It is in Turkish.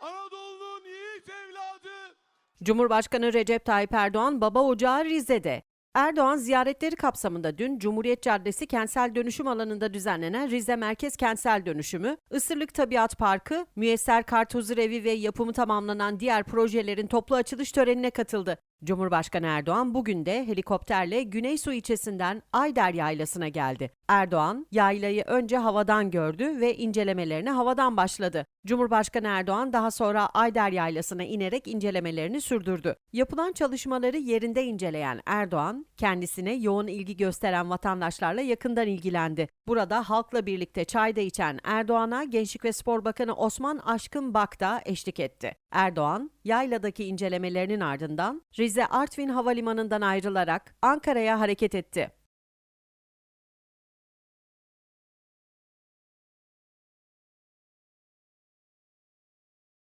Anadolu'nun yiğit evladı. Cumhurbaşkanı Recep Tayyip Erdoğan baba ocağı Rize'de. Erdoğan ziyaretleri kapsamında dün Cumhuriyet Caddesi kentsel dönüşüm alanında düzenlenen Rize Merkez Kentsel Dönüşümü, Isırlık Tabiat Parkı, Müyesser Karthuzur Evi ve yapımı tamamlanan diğer projelerin toplu açılış törenine katıldı. Cumhurbaşkanı Erdoğan bugün de helikopterle Güneysu ilçesinden Ayder Yaylası'na geldi. Erdoğan, yaylayı önce havadan gördü ve incelemelerine havadan başladı. Cumhurbaşkanı Erdoğan daha sonra Ayder Yaylası'na inerek incelemelerini sürdürdü. Yapılan çalışmaları yerinde inceleyen Kendisine yoğun ilgi gösteren vatandaşlarla yakından ilgilendi. Burada halkla birlikte çayda içen Erdoğan'a Gençlik ve Spor Bakanı Osman Aşkın Bak da eşlik etti. Erdoğan, yayladaki incelemelerinin ardından Rize Artvin Havalimanı'ndan ayrılarak Ankara'ya hareket etti.